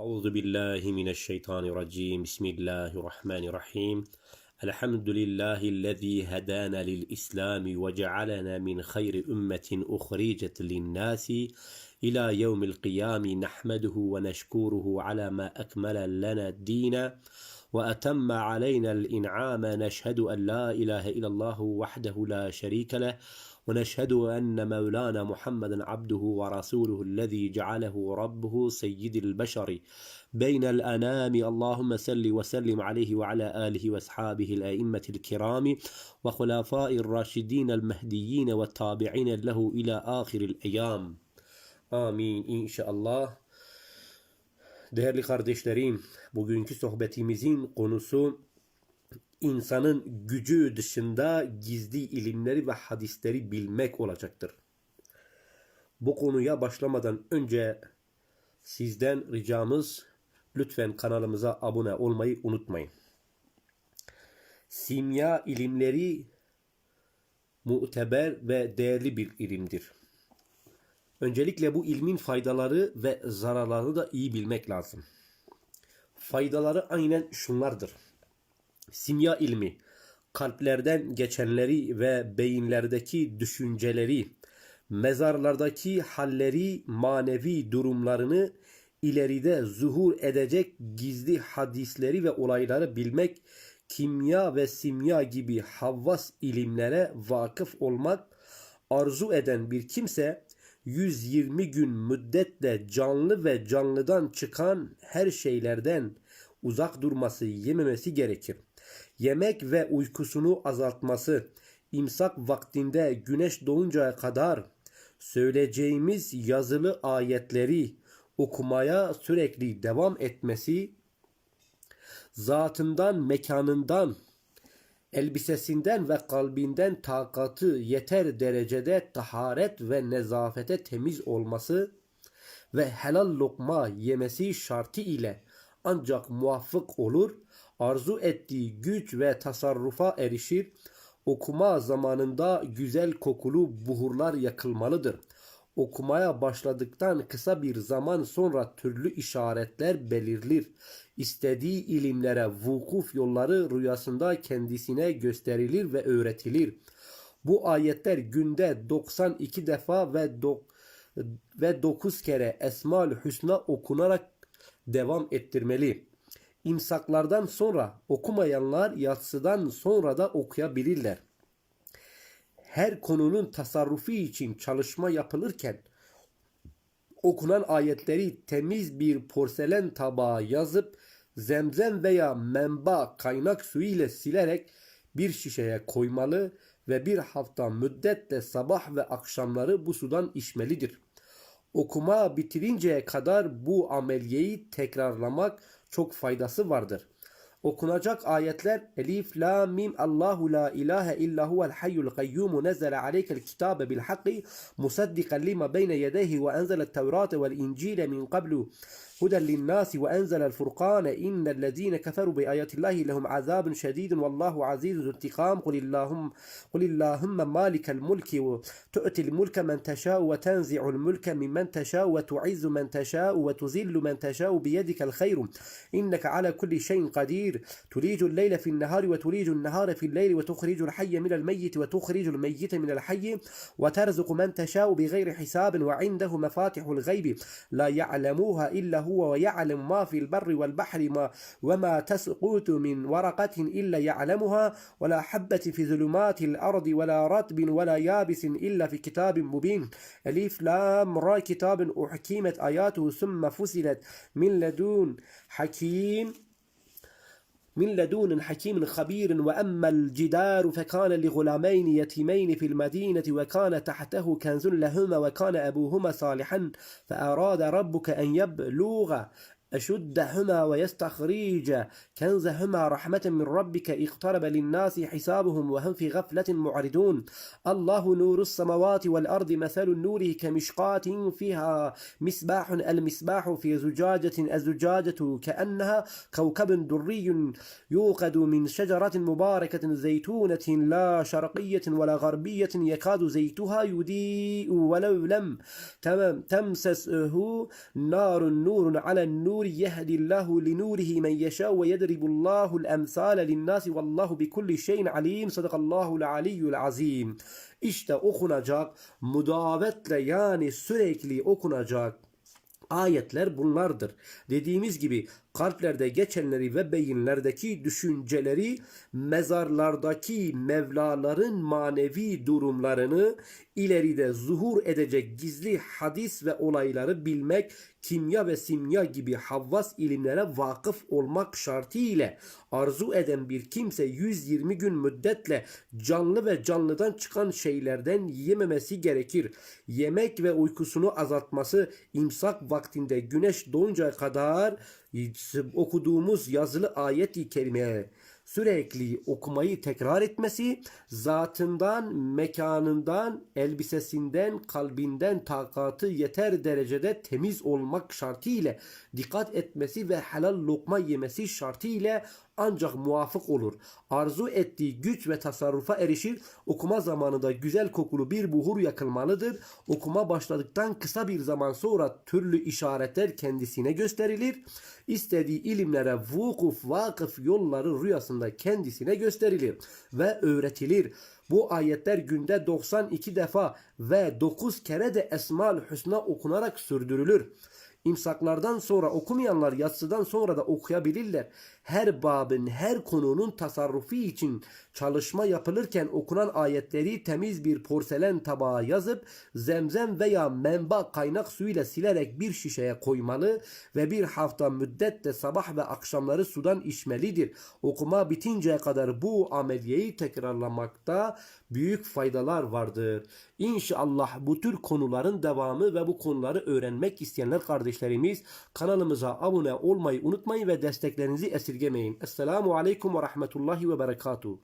أعوذ بالله من الشيطان الرجيم. بسم الله الرحمن الرحيم. الحمد لله الذي هدانا للإسلام وجعلنا من خير أمة أخرجت للناس. إلى يوم القيام نحمده ونشكره على ما أكمل لنا الدين. وأتم علينا الإنعام. نشهد أن لا إله إلا الله وحده لا شريك له. ونشهد أن مولانا محمدا عبده ورسوله الذي جعله ربه سيد البشر. بين الأنام اللهم صل وسلم عليه وعلى آله وأصحابه الأئمة الكرام وخلفاء الراشدين المهديين والتابعين له إلى آخر الأيام. شاء الله Değerli kardeşlerim, bugünkü sohbetimizin konusu insanın gücü dışında gizli ilimleri ve hadisleri bilmek olacaktır. Bu konuya başlamadan önce sizden ricamız lütfen kanalımıza abone olmayı unutmayın. Simya ilimleri muteber ve değerli bir ilimdir. Öncelikle bu ilmin faydaları ve zararlarını da iyi bilmek lazım. Faydaları aynen şunlardır. Simya ilmi kalplerden geçenleri ve beyinlerdeki düşünceleri, mezarlardaki halleri, manevi durumlarını, ileride zuhur edecek gizli hadisleri ve olayları bilmek, kimya ve simya gibi havvas ilimlere vakıf olmak arzu eden bir kimse 120 gün müddetle canlı ve canlıdan çıkan her şeylerden uzak durması, yememesi gerekir. Yemek ve uykusunu azaltması, imsak vaktinde güneş doğuncaya kadar söyleyeceğimiz yazılı ayetleri okumaya sürekli devam etmesi, zatından, mekanından, elbisesinden ve kalbinden takatı yeter derecede taharet ve nezafete temiz olması ve helal lokma yemesi şartı ile ancak muvaffık olur, arzu ettiği güç ve tasarrufa erişir, okuma zamanında güzel kokulu buhurlar yakılmalıdır. Okumaya başladıktan kısa bir zaman sonra türlü işaretler belirlir. İstediği ilimlere vukuf yolları rüyasında kendisine gösterilir ve öğretilir. Bu ayetler günde 92 defa ve do ve 9 kere Esmaül Hüsna okunarak devam ettirmeli. İmsaklardan sonra okumayanlar yatsıdan sonra da okuyabilirler. Her konunun tasarrufu için çalışma yapılırken okunan ayetleri temiz bir porselen tabağa yazıp zemzem veya menba kaynak suyu ile silerek bir şişeye koymalı ve bir hafta müddetle sabah ve akşamları bu sudan içmelidir. Okuma bitirinceye kadar bu ameliyeyi tekrarlamak çok faydası vardır. Okunacak ayetler Elif, La, Mim, Allahu la ilahe illa huvel hayyul kayyumu nezzele aleykel kitabe bil hakki musaddiqan lima beyne yedeyhi ve enzelet tevrate vel incile min qablu هدى للناس وأنزل الفرقان إن الذين كفروا بآيات الله لهم عذاب شديد والله عزيز ذو انتقام قل اللهم قل اللهم مالك الملك وتؤتي الملك من تشاء وتنزع الملك ممن تشاء وتعز من تشاء وتذل من تشاء بيدك الخير إنك على كل شيء قدير تليج الليل في النهار وتليج النهار في الليل وتخرج الحي من الميت وتخرج الميت من الحي وترزق من تشاء بغير حساب وعنده مفاتح الغيب. لا يعلموها إلا هو ويعلم ما في البر والبحر ما وما تسقط من ورقة إلا يعلمها. ولا حبة في ظلمات الأرض ولا رطب ولا يابس إلا في كتاب مبين. أليف لام را كتاب أحكمت آياته ثم فصلت من لدن حكيم. من لدون حكيم خبير وأما الجدار فكان لغلامين يتيمين في المدينة وكان تحته كنز لهما وكان أبوهما صالحا فأراد ربك أن يبلغ أشدهما ويستخرج كنزهما رحمة من ربك اقترب للناس حسابهم وهم في غفلة معرضون. الله نور السماوات والأرض مثل النور كمشقاة فيها مصباح المصباح في زجاجة الزجاجة كأنها كوكب دري يوقد من شجرة مباركة زيتونة لا شرقية ولا غربية يكاد زيتها يضيء ولو لم تم- تمسسه نار نور على النور nur yehdillahu li nurihi men yasha ve yedribullahu el-emsale lin-nasi vallahu bi kulli şeyin alim. Sadakallahu al-aliyyul azim. İşte okunacak mudavetle yani sürekli okunacak ayetler bunlardır. Dediğimiz gibi kalplerde geçenleri ve beyinlerdeki düşünceleri mezarlardaki mevlaların manevi durumlarını ileride zuhur edecek gizli hadis ve olayları bilmek, kimya ve simya gibi havvas ilimlere vakıf olmak şartı ile arzu eden bir kimse 120 gün müddetle canlı ve canlıdan çıkan şeylerden yememesi gerekir. Yemek ve uykusunu azaltması imsak vaktinde güneş doğuncaya kadar okuduğumuz yazılı ayet-i kerimeye sürekli okumayı tekrar etmesi, zatından, mekanından, elbisesinden, kalbinden takatı yeter derecede temiz olmak şartı ile dikkat etmesi ve helal lokma yemesi şartı ile ancak muvafık olur. Arzu ettiği güç ve tasarrufa erişir. Okuma zamanında güzel kokulu bir buhur yakılmalıdır. Okuma başladıktan kısa bir zaman sonra türlü işaretler kendisine gösterilir. İstediği ilimlere vukuf, vakıf yolları rüyasında kendisine gösterilir ve öğretilir. Bu ayetler günde 92 defa ve 9 kere de Esma-ül Hüsna okunarak sürdürülür. İmsaklardan sonra okumayanlar yatsıdan sonra da okuyabilirler. Her babın, her konunun tasarrufu için çalışma yapılırken okunan ayetleri temiz bir porselen tabağa yazıp zemzem veya menba kaynak suyuyla silerek bir şişeye koymalı ve bir hafta müddetle sabah ve akşamları sudan içmelidir. Okuma bitinceye kadar bu ameliyeyi tekrarlamakta büyük faydalar vardır. İnşallah bu tür konuların devamı ve bu konuları öğrenmek isteyenler kardeşlerimiz kanalımıza abone olmayı unutmayın ve desteklerinizi esirgemeyin. Esselamu Aleyküm ve Rahmetullahi ve Berekatuhu.